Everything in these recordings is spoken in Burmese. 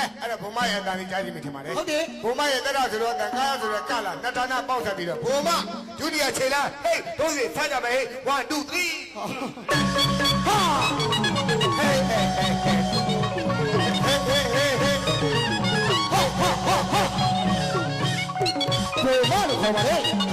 ကဲအဲ့တော့ဘုံမရဲ့အတန်လေးကြားကြည့်မိထင်ပါလေဟုတ်တယ်ဘုံမရဲ့တက်တော့ဆိုတော့တန်ကားဆိုတော့ကလာနှစ်ဌာနပေါက်ဆက်ပြီးတော့ဘုံမဒုတိယခြေလားဟေးတို့စီဆက်ကြပါဟေး1 2 3ဟာဟေးဟေးဟေးဟေးဟေးဟေးဟေးဟေးဘယ်မှာလို့ခေါ်ပါလဲဟေး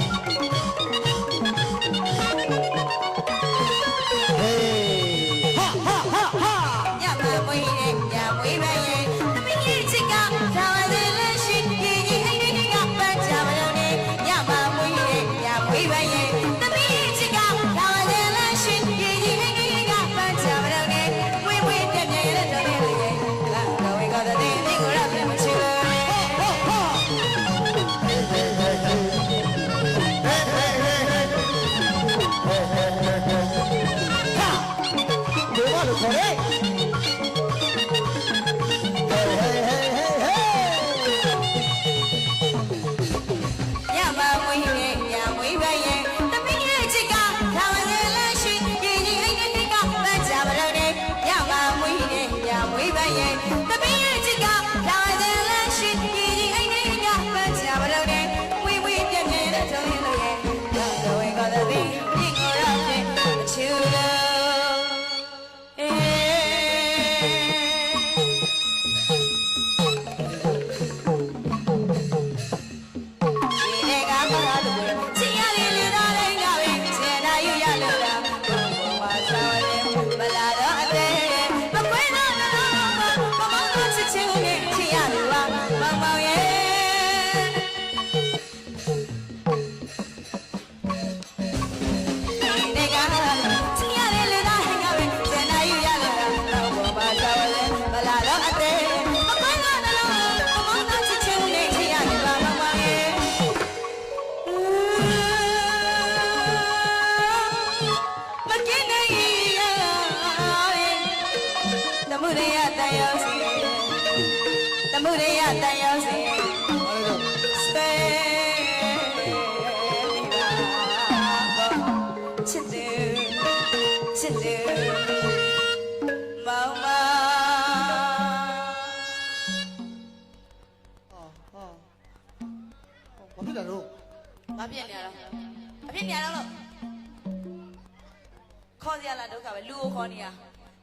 နေရ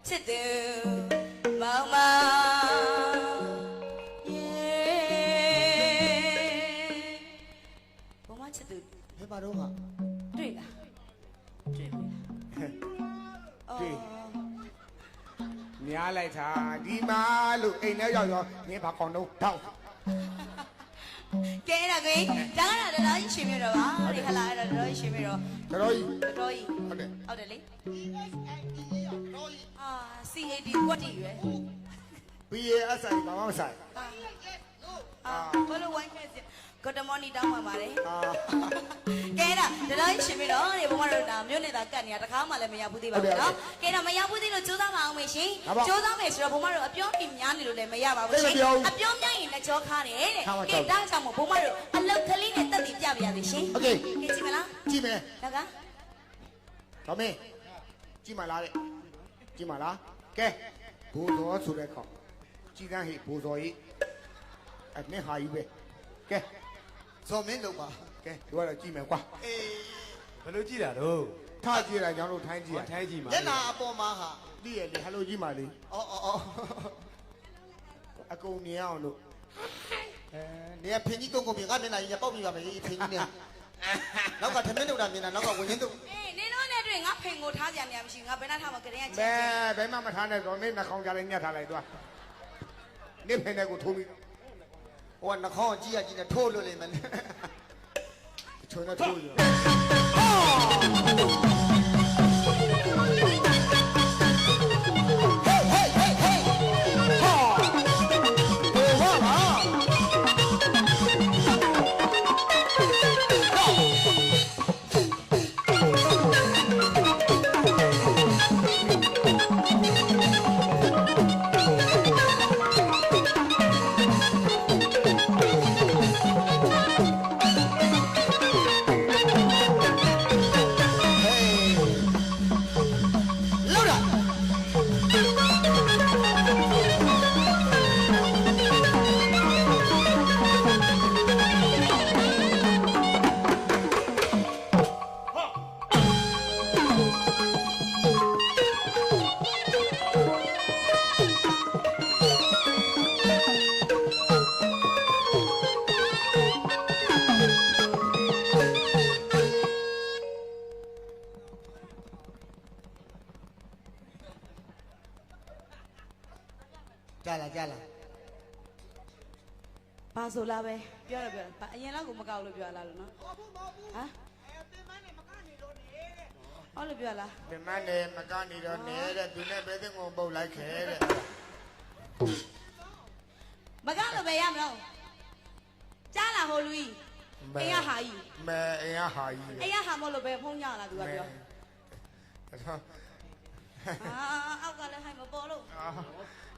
ချစ်တယ်မောင်မယေဘုံမချစ်သူဘယ်မှာတော့ဟာတွေ့လားတွေ့ပြီအော်တွေ့များလိုက်တာဒီမှာလို့အိမ်ထဲရောက်ရောမင်းဘာကောင်တော့တောက်ကဲဒါကွေဒါကတော့တော်တော်ကြီးရှင်ပြတော့ပါဒီခလာအဲ့တော့တော်တော်ကြီးရှင်ပြတော့ တော်ကြီးတော်တော်ကြီးဟုတ်တယ်ဟုတ်တယ်လေအာ CAD ကွက်တီရွယ် BAS ဆိုင်ဘာမှမဆိုင်အာဘလို့ဝိုင်းခဲ့စီ Good morning တောင်းပါပါတယ်အာကဲဒါတော်တော်ကြီးရှင်ပြတော့ဒီဘုမတို့ဒါမြို့နေတာကတ်နေတာတခါမှလည်းမရဘူးသေးပါဘူးနော်ကဲဒါမရဘူးသေးလို့စူးစမ်းပါအောင်မေရှင်စူးစမ်းမယ်ဆိုတော့ဘုမတို့အပြောအိမ်များနေလို့လည်းမရပါဘူးရှင်အပြောများရင်လည်းကြောခါတယ်တဲ့ကဲဒါကြောင့်မို့ဘုမတို့အလုတ်ကလေးနဲ့တက်တည် ပြပါရသေးရှင် โอเค ကဲကြည့်မလား ကြည့်မယ် ဒါက ဒါမင်းကြည့်မလားတဲ့ကြည့်မလားကဲဘိုးတော်ဆိုတဲ့ကောင်ကြည်တန်းဟိဘိုးတော်ကြီးအနဲ့ဟာကြီးပဲကဲ ဇော်မင်းလုံးပါ ကဲဒီကတော့ကြည့်မယ်ကွာ အေး ဘယ်လိုကြည့်တာတော့ ထားကြည့်လိုက်ကြောင်းတို့ထိုင်းကြည့်ရ ထိုင်းကြည့်မှာ ညနာအပေါ်မှာဟာ တည့်ရလေဟယ်လိုကြည့်ပါလေ အော်အော်အော် အကုန်မြင်အောင်လို့ အဲနေဖင်ကြီးကုန်းကုန်းပြင်ကမျက်နှာကြီးရပေါက်ပြပါမယ်ဖင်ကြီးနဲ့နောက်ကထမင်းတို့တာမြင်တာနောက်ကဝင်ရင်းတို့အေးနင်တို့နဲ့တွေ့ငါဖိန်ကိုထားကြနေရမရှိငါဘယ်နှထားမှာကလေးကချဘင်ယ်ဘယ်မှမထားနဲ့တော့မင်းနှာခေါင်းကြလိုက်ညှက်ထားလိုက်သွားနေဖင်တဲ့ကိုထိုးပြီးဟိုကနှာခေါင်းကြီးရကြီးနဲ့ထိုးလို့လိမ့်မယ်ချုံနဲ့ထိုးရ ဘာဆိုလားပဲပြောရပြောဘာအရင်လောက်ကိုမကောက်လို့ပြောလာလို့နော်ဟမ်ဟောလို့ပြောလားဒီမနဲ့မကနေတော့နေတဲ့သူနဲ့ပဲသိငုံပုတ်လိုက်ခဲတဲ့မကောက်လို့ပဲရမလို့ကြားလာဟိုလူကြီးအိမ်ရဟာကြီးမဲအင်ဟာကြီးအိမ်ရဟာမဟုတ်လို့ပဲဖုံးကြလာသူကပြောတော့အာအောက်ကလည်းဟိုင်မပေါ်လို့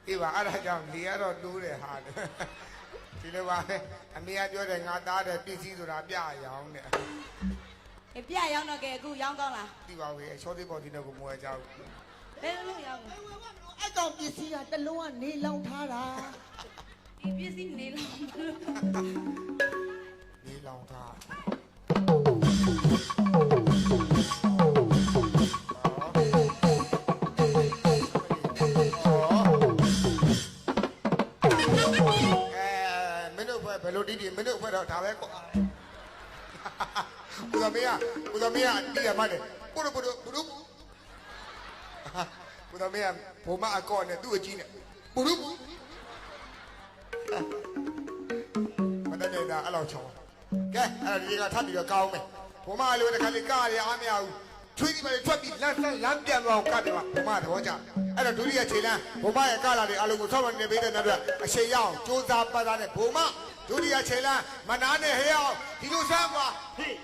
အေးပါအဲ့ဒါကြောင့်နေရတော့တိုးတယ်ဟာတယ် ဒီလိုပါပဲအမေကပြောတယ်ငါသားတယ်ပစ္စည်းဆိုတာပြရအောင်တဲ့အေးပြရောက်တော့ကဲအခုရောင်းကောင်းလားဒီပါပဲချောသေးပေါ်ဒီတော့ကိုမွေးကြဘူးဘယ်လိုလုပ်ရောင်းလဲအဲ့ကောင်ပစ္စည်းကတစ်လုံးကနေလောင်ထားတာဒီပစ္စည်းနေလို့ဒီ အကောနဲ့သူ့အကြီးနဲ့ပုရုမတတဲ့ဒါအဲ့လောက်ချောင်းကဲအဲ့ဒါဒီကထပ်ပြီးတော့ကောင်းမယ်ဘုံမလိုတခါလေးကားရအားမရဘူးချွေးဒီမလေးထွက်ပြီးလမ်းလမ်းလမ်းပြန်သွားအောင်ကတ်တယ်မှာဘုံမသဘောကျအဲ့တော့ဒုတိယခြေလမ်းဘုံမရဲ့ကားလာတွေအလုံးကိုဆောက်မှနေပေးတဲ့နောက်အချိန်ရအောင်စူးစမ်းပတ်သားနဲ့ဘုံမဒုတိယခြေလမ်းမနာနဲ့ဟဲအောင်ဒီလိုစမ်းကွာဟေး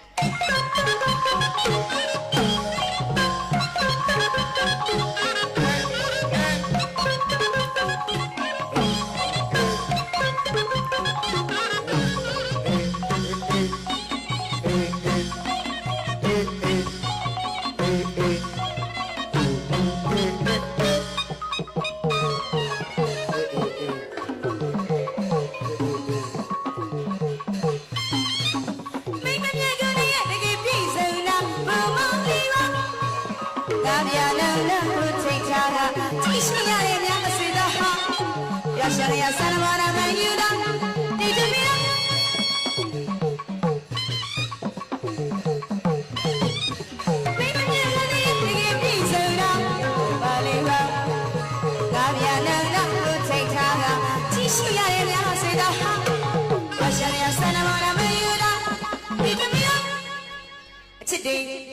ပြလုံးလုံးကိုချိန်ချတာကြည့်ရှိရတဲ့ညမဆွေတော့ဟာရရှာရဆန္ဒမာရမယူတာဒီတမီးမိမမြဲကလေးရဲ့တကယ်ပြည့်စုံတာမလေးပါဒါပြလုံးလုံးကိုချိန်ချတာကြည့်ရှိရတဲ့ညမဆွေတော့ဟာရရှာရဆန္ဒမာရမယူတာဒီတမီးအချစ်တွေ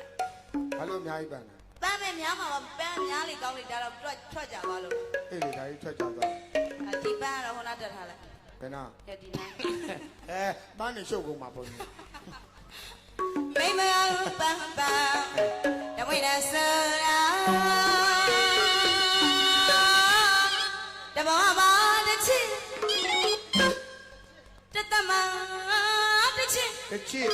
ဘာလို့အများကြီးပန်းလဲပန်းမဲ့များမှာပါပန်းများလေကောင်းလေဒါတော့ထွက်ထွက်ကြသွားလို့အေးလေဒါကြီးထွက်ကြသွားဒီပန်းကတော့ဟိုနာတက်ထားလိုက်ဘယ်နာကဲဒီနာအဲပန်းနေရှုပ်ကုန်မှာပေါ့လေမိမပန်းပန်းတပွင့်တန်ဆိုတာတဘောပါတစ်ချစ်တသမတစ်ချစ်တချစ်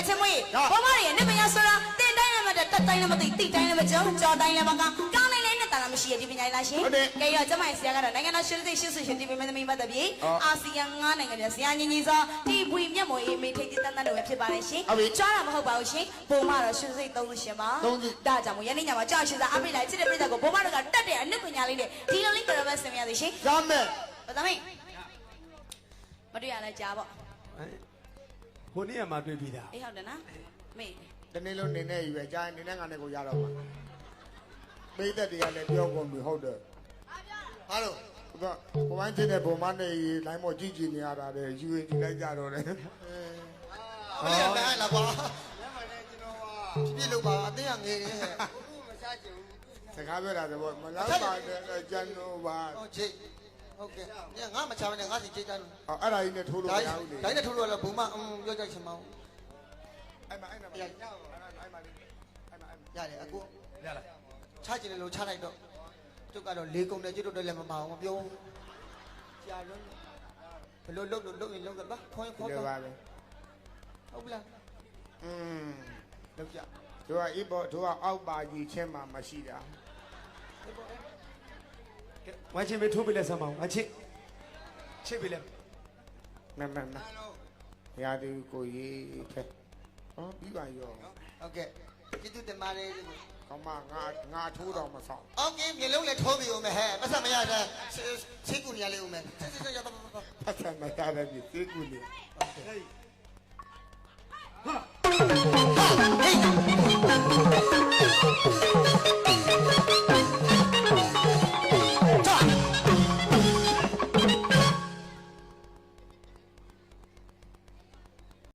ပတ်ချင်မွေးဘုမတွေရဲ့နေပညာဆိုတာတင်တိုင်းလည်းမတက်တက်တိုင်းလည်းမသိတိတိုင်းလည်းမကြောကြောတိုင်းလည်းမကကောင်းနိုင်လည်းနဲ့တာမရှိရဒီပညာလားရှင်ကဲရောကျမဆရာကတော့နိုင်ငံတော်ရှင်သိရှိစုရှင်ဒီပင်မသမီးပတ်သက်ပြီးအာဆီယံ၅နိုင်ငံရဲ့ဆရာညီညီစောဒီပွေမျက်မှော်ရေးမေထိတ်တန်းတန်းတို့ပဲဖြစ်ပါတယ်ရှင်ကြွားတာမဟုတ်ပါဘူးရှင်ဘုံမတော့ရှင်စိတ်သုံးရှင်ပါဒါကြောင့်မို့ယနေ့ညမှာကြောက်ရှင်စားအပိလိုက်ချစ်တဲ့ပြည့်တဲ့ကိုဘုံမတို့ကတက်တဲ့အနစ်ပညာလေးနဲ့ဒီလိုလေးကြရပါဆင်ရသည်ရှင်ရမယ်ဘာသမီးမတွေ့ရလဲကြားပေါ့ ဟိုနေ့ကမှတွေ့ပြီးသားအေးဟုတ်တယ်နော်မေးတနေ့လုံးနေနေယူပဲကြားရင်နေနေငါနဲ့ကိုရတော့မှာပိသက်တွေကလည်းပြောကုန်ပြီဟုတ်တယ်ဟာလို့ကဘဝချင်းတဲ့ဘုံမနဲ့လိုင်းမော်ကြည့်ကြည့်နေရတာလေယူရင်ကြည့်လိုက်ကြတော့လေဘယ်ရလဲလာကွာပြည့်လို့ပါအတင်းကငယ်နေဟဲ့စကားပြောတာတော့မလောက်ပါနဲ့ကျန်တော့ပါဟုတ်ချိ ဟုတ်ကဲ့ညငါမချာမနဲ့ငါစီချိတ်တန်းအဲ့ဒါကြီးနဲ့ထိုးလို့ဒါမရဘူးလေဒါနဲ့ထိုးလို့လည်းဘုံမအင်းပြောကြချင်မအောင်အဲ့မှာအဲ့မှာအဲ့မှာအဲ့မှာအဲ့မှာရတယ်အကိုရလားချချင်တယ်လို့ချလိုက်တော့ကျုပ်ကတော့လေးကုံနဲ့ကျွတ်တော့လည်းမမအောင်မပြောကြာလုံးဘယ်လိုလုပ်လို့လုပ်ရင်လုပ်ကြပါခွန်ဒီခေါ်လိုတော့ပါပဲဟုတ်လားอืมလုပ်ကြတို့ကအိဘောတို့ကအောက်ပါကြီးချင်းမှမရှိတာကဲ ဝမ်းချင်းပဲထိုးပေးလက်စမ်းပါဦးဝမ်းချင်းချစ်ပေးလက်မမမရာဒီကိုရေးဖက်ဟောပြီးပါရောဟုတ်ကဲ့ကျေးဇူးတင်ပါတယ်ဒီကိုကမငါငါထိုးတော့မဆောင်အော်ကင်းမျိုးလုံးလည်းထိုးပြီးဦးမယ်ဟဲ့ပတ်စံမရတဲ့ချင်းကူနေရလေးဦးမယ်စစ်စစ်ရတော့ဖတ်တယ်မရတဲ့ဒီစေကူလေးဟေးဟေး